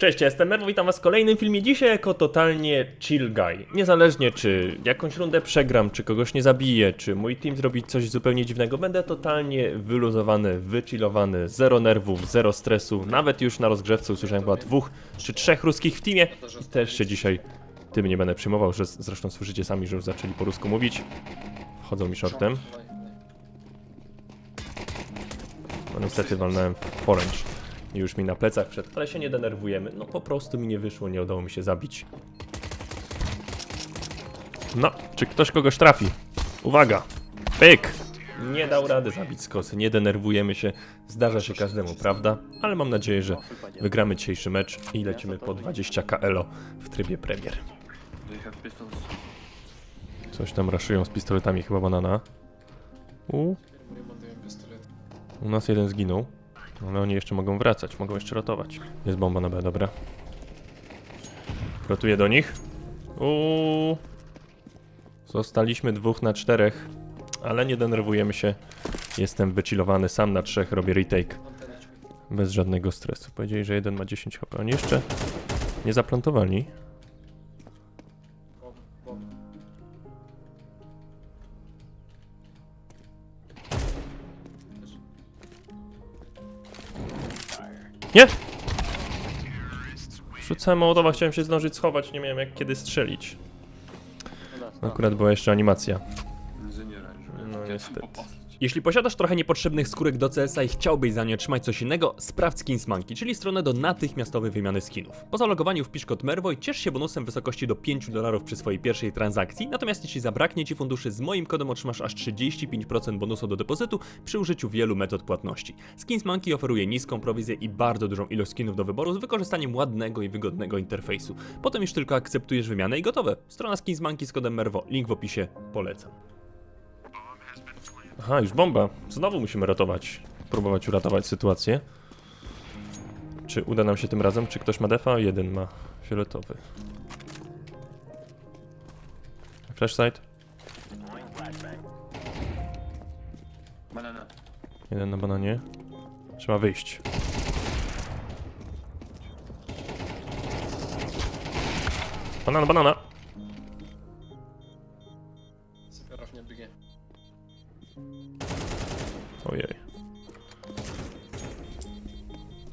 Cześć, ja jestem Merwo, witam was w kolejnym filmie. Dzisiaj jako totalnie chill guy. Niezależnie czy jakąś rundę przegram, czy kogoś nie zabiję, czy mój team zrobi coś zupełnie dziwnego, będę totalnie wyluzowany, wychillowany, zero nerwów, zero stresu. Nawet już na rozgrzewce usłyszałem chyba dwóch czy trzech ruskich w teamie i też się dzisiaj tym nie będę przejmował, że zresztą słyszycie sami, że już zaczęli po rusku mówić. Wchodzą mi shortem. No niestety walnąłem w orange. Już mi na plecach wszedł, ale się nie denerwujemy. No po prostu mi nie wyszło, nie udało mi się zabić. No, czy ktoś kogoś trafi? Uwaga! Pyk! Nie dał rady zabić z kosy, nie denerwujemy się. Zdarza się każdemu, prawda? Ale mam nadzieję, że wygramy dzisiejszy mecz i lecimy po 20 KLO w trybie Premier. Coś tam raszują z pistoletami, chyba banana. U, u nas jeden zginął. Ale oni jeszcze mogą wracać, mogą jeszcze ratować. Jest bomba na B, dobra. Rotuję do nich. Uuu. Zostaliśmy dwóch na czterech, ale nie denerwujemy się. Jestem wychillowany sam na trzech, robię retake. Bez żadnego stresu. Powiedzieli, że jeden ma 10 HP. Oni jeszcze nie zaplantowali. Nie! Rzucałem mołotowa, chciałem się zdążyć schować, nie miałem jak kiedy strzelić. Akurat była jeszcze animacja. Inżyniera, No, takie niestety. Jeśli posiadasz trochę niepotrzebnych skórek do CS-a i chciałbyś za nie otrzymać coś innego, sprawdź Skinsmanki, czyli stronę do natychmiastowej wymiany skinów. Po zalogowaniu wpisz kod MERWO i ciesz się bonusem w wysokości do 5 dolarów przy swojej pierwszej transakcji, natomiast jeśli zabraknie Ci funduszy, z moim kodem otrzymasz aż 35% bonusu do depozytu przy użyciu wielu metod płatności. Skinsmanki oferuje niską prowizję i bardzo dużą ilość skinów do wyboru z wykorzystaniem ładnego i wygodnego interfejsu. Potem już tylko akceptujesz wymianę i gotowe. Strona Skinsmanki z kodem MERWO, link w opisie, polecam. Aha, już bomba. Znowu musimy ratować. Próbować uratować sytuację. Czy uda nam się tym razem? Czy ktoś ma defa? Jeden ma fioletowy. Flash side. Banana. Jeden na bananie. Trzeba wyjść. Banana, banana. Ojej.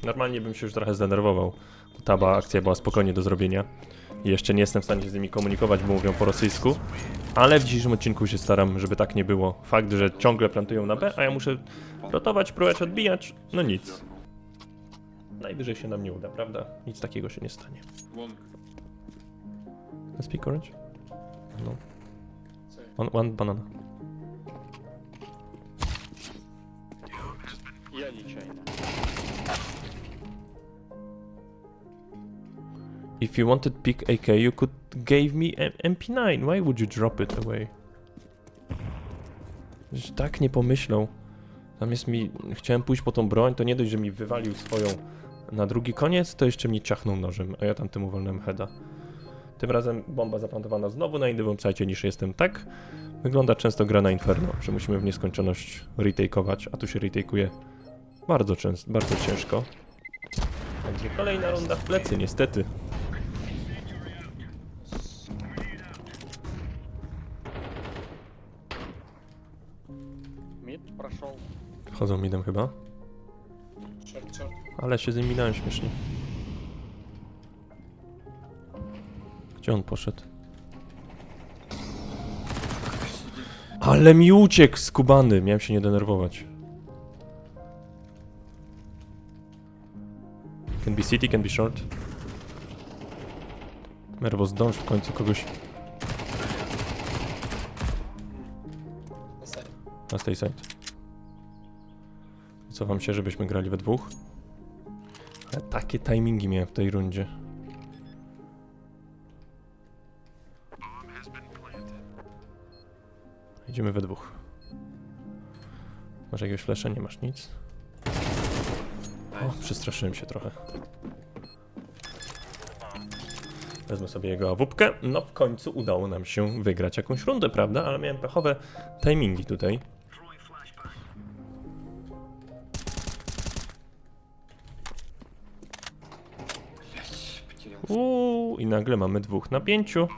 Normalnie bym się już trochę zdenerwował. Ta ba- akcja była spokojnie do zrobienia. Jeszcze nie jestem w stanie się z nimi komunikować, bo mówią po rosyjsku. Ale w dzisiejszym odcinku się staram, żeby tak nie było. Fakt, że ciągle plantują na B, a ja muszę rotować, próbować odbijać, no nic. Najwyżej się nam nie uda, prawda? Nic takiego się nie stanie. Speak orange? No. One banana. Ja liczę. If you wanted pick AK, you could gave me M MP9. Why would you drop it away? Że tak nie pomyślał. Zamiast mi... Chciałem pójść po tą broń, to nie dość, że mi wywalił swoją na drugi koniec, to jeszcze mnie ciachnął nożem, a ja tam temu uwolniłem heada. Tym razem bomba zaplantowana znowu na innym website niż jestem, tak? Wygląda często gra na Inferno, że musimy w nieskończoność retake'ować, a tu się retake'uje bardzo często, bardzo ciężko. Będzie kolejna runda w plecy, niestety. Мид прошел. Wchodzą midem chyba. Short, short. Ale się z nim minąłem śmiesznie. Gdzie on poszedł? Ale mi uciekł skubany! Miałem się nie denerwować. Can be city, can be short. Merwo, zdąż w końcu kogoś Na tej side. Cofam się, żebyśmy grali we dwóch. Ale takie timingi miałem w tej rundzie. Idziemy we dwóch. Masz jakiegoś flasha? Nie masz nic. O, przestraszyłem się trochę. Wezmę sobie jego awupkę. No w końcu udało nam się wygrać jakąś rundę, prawda? Ale miałem pechowe timingi tutaj. Uuu, i nagle mamy dwóch na pięciu.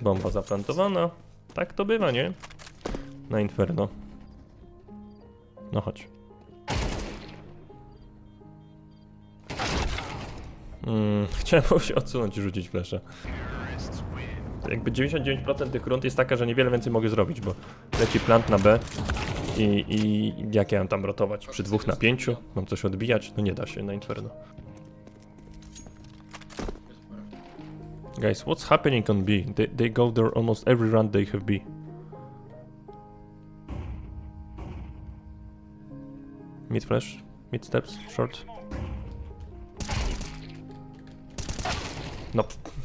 Bomba zaplantowana. Tak to bywa, nie? Na inferno. No chodź. Mm, chciałem się odsunąć i rzucić flesza. Jakby 99% tych rund jest taka, że niewiele więcej mogę zrobić, bo leci plant na B i, i jak ja mam tam rotować? Przy dwóch na pięciu? Mam coś odbijać? No nie da się na Inferno. Guys, what's happening on B? They, they go there almost every round they have B. Mid flash, mid steps, short. No,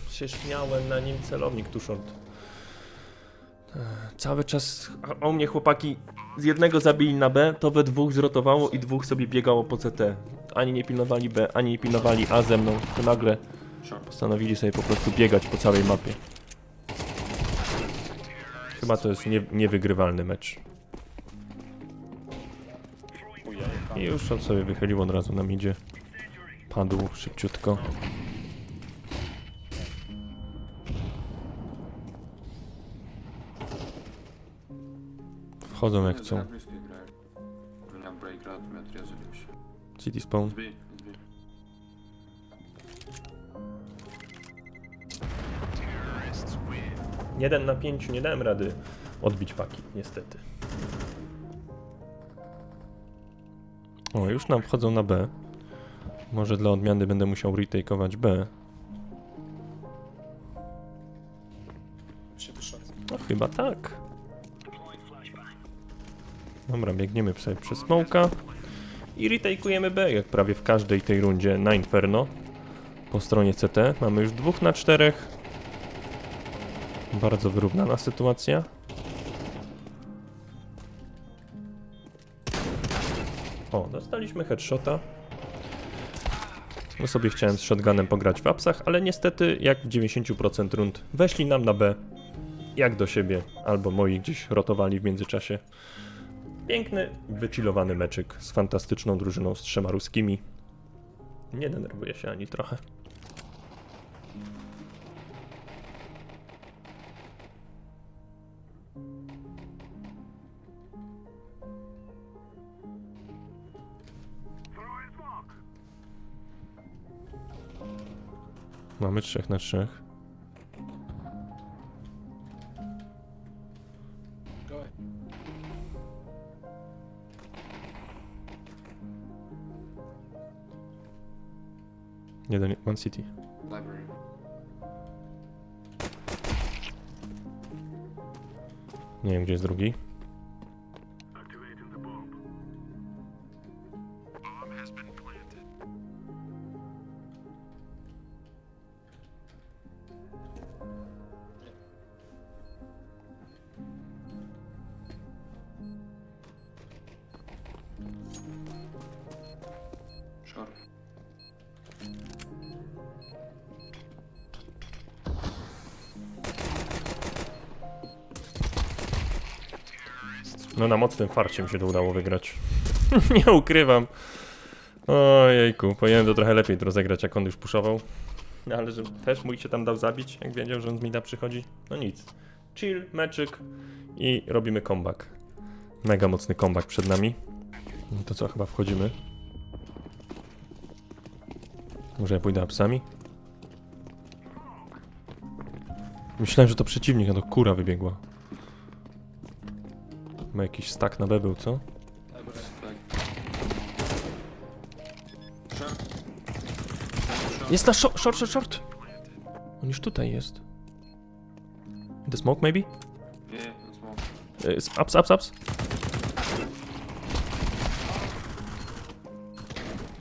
przecież miałem na nim celownik tu short. Ech, Cały czas o mnie chłopaki z jednego zabili na B, to we dwóch zrotowało i dwóch sobie biegało po CT. Ani nie pilnowali B, ani nie pilnowali A ze mną, to nagle. Postanowili sobie po prostu biegać po całej mapie. Chyba to jest nie, niewygrywalny mecz. I już on sobie wychylił od razu nam idzie. Padł szybciutko. Chodzą jak chcą. City spawn. Jeden na pięciu, nie dałem rady odbić paki, niestety. O, już nam wchodzą na B. Może dla odmiany będę musiał retake'ować B. No chyba tak. Dobra, biegniemy sobie przez smoka. I retakeujemy B, jak prawie w każdej tej rundzie na Inferno. Po stronie CT mamy już dwóch na czterech. Bardzo wyrównana sytuacja. O, dostaliśmy headshota. No sobie chciałem z shotgunem pograć w apsach, ale niestety jak w 90% rund weszli nam na B jak do siebie, albo moi gdzieś rotowali w międzyczasie. Piękny, wychillowany meczyk z fantastyczną drużyną z trzema ruskimi. Nie denerwuję się ani trochę. Mamy trzech na trzech. Jeden, one city. Library. Nie wiem, gdzie jest drugi. No na mocnym farcie mi się to udało wygrać. nie ukrywam. Ojejku, powinienem to trochę lepiej rozegrać, jak on już puszował. No ale że też mój się tam dał zabić, jak wiedział, że on z mida przychodzi. No nic. Chill, meczyk i robimy comeback. Mega mocny comeback przed nami. No to co, chyba wchodzimy. Może ja pójdę apsami? Myślałem, że to przeciwnik, a to kura wybiegła. Ma jakiś stack na B był, co? Dobra. Так. Short. Short. Jest na short, short, short, short! On już tutaj jest. The smoke maybe? Yeah, that's small. Y, s- Ups, ups, ups.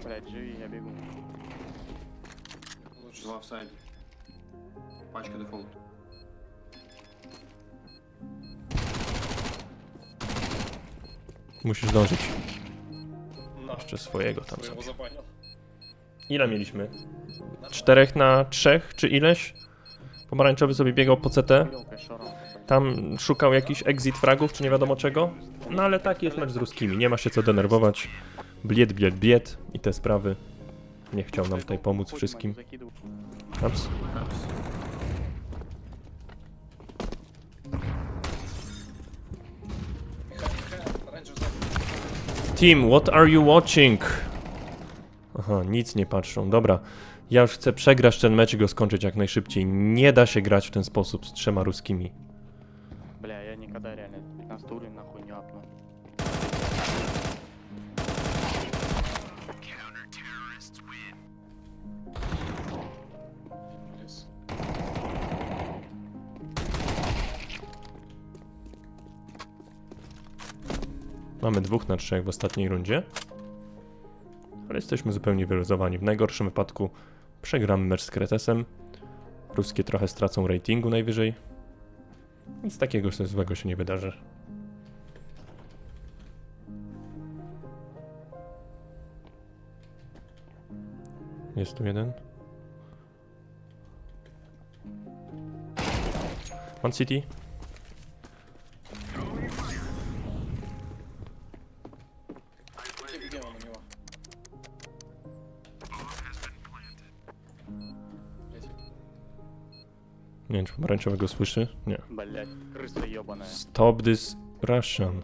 Блять, живи, я бегу. Лучше. Два в сайде. Пачка дефолт. musisz dążyć. No. Jeszcze swojego tam sobie. Ile mieliśmy? Czterech na trzech, czy ileś? Pomarańczowy sobie biegał po CT. Tam szukał jakiś exit fragów, czy nie wiadomo czego. No ale taki jest mecz z ruskimi, nie ma się co denerwować. Bliet, bliet, bliet i te sprawy. Nie chciał nam tutaj pomóc wszystkim. Ups. Team, what are you watching? Aha, nic nie patrzą. Dobra, ja już chcę przegrać ten mecz i go skończyć jak najszybciej. Nie da się grać w ten sposób z trzema ruskimi. Бля, я никогда реально Mamy dwóch na trzech w ostatniej rundzie. Ale jesteśmy zupełnie wyluzowani. W najgorszym wypadku przegramy mecz z Kretesem. Ruskie trochę stracą ratingu najwyżej. Nic takiego złego się nie wydarzy. Jest tu jeden. One City. Nie wiem, czy pomarańczowego słyszy? Nie. Блять, крыса ебаная. Stop this Russian.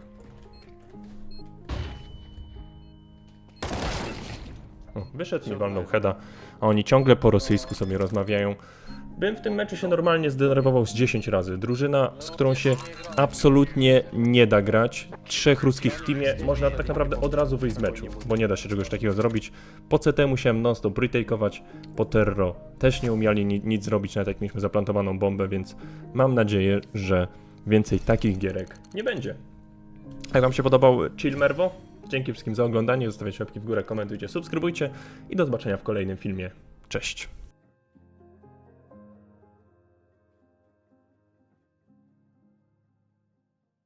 O, wyszedł mi walnął heada, a oni ciągle po rosyjsku sobie rozmawiają. Bym w tym meczu się normalnie zdenerwował z 10 razy. Drużyna, z którą się absolutnie nie da grać. Trzech ruskich w teamie, można tak naprawdę od razu wyjść z meczu, bo nie da się czegoś takiego zrobić. Po CT musiałem non-stop retake'ować, po Terro też nie umieli ni nic zrobić, nawet jak mieliśmy zaplantowaną bombę, więc mam nadzieję, że więcej takich gierek nie będzie. Jak Wam się podobał Chill Mervo? Dzięki wszystkim za oglądanie, zostawiajcie łapki w górę, komentujcie, subskrybujcie i do zobaczenia w kolejnym filmie. Cześć!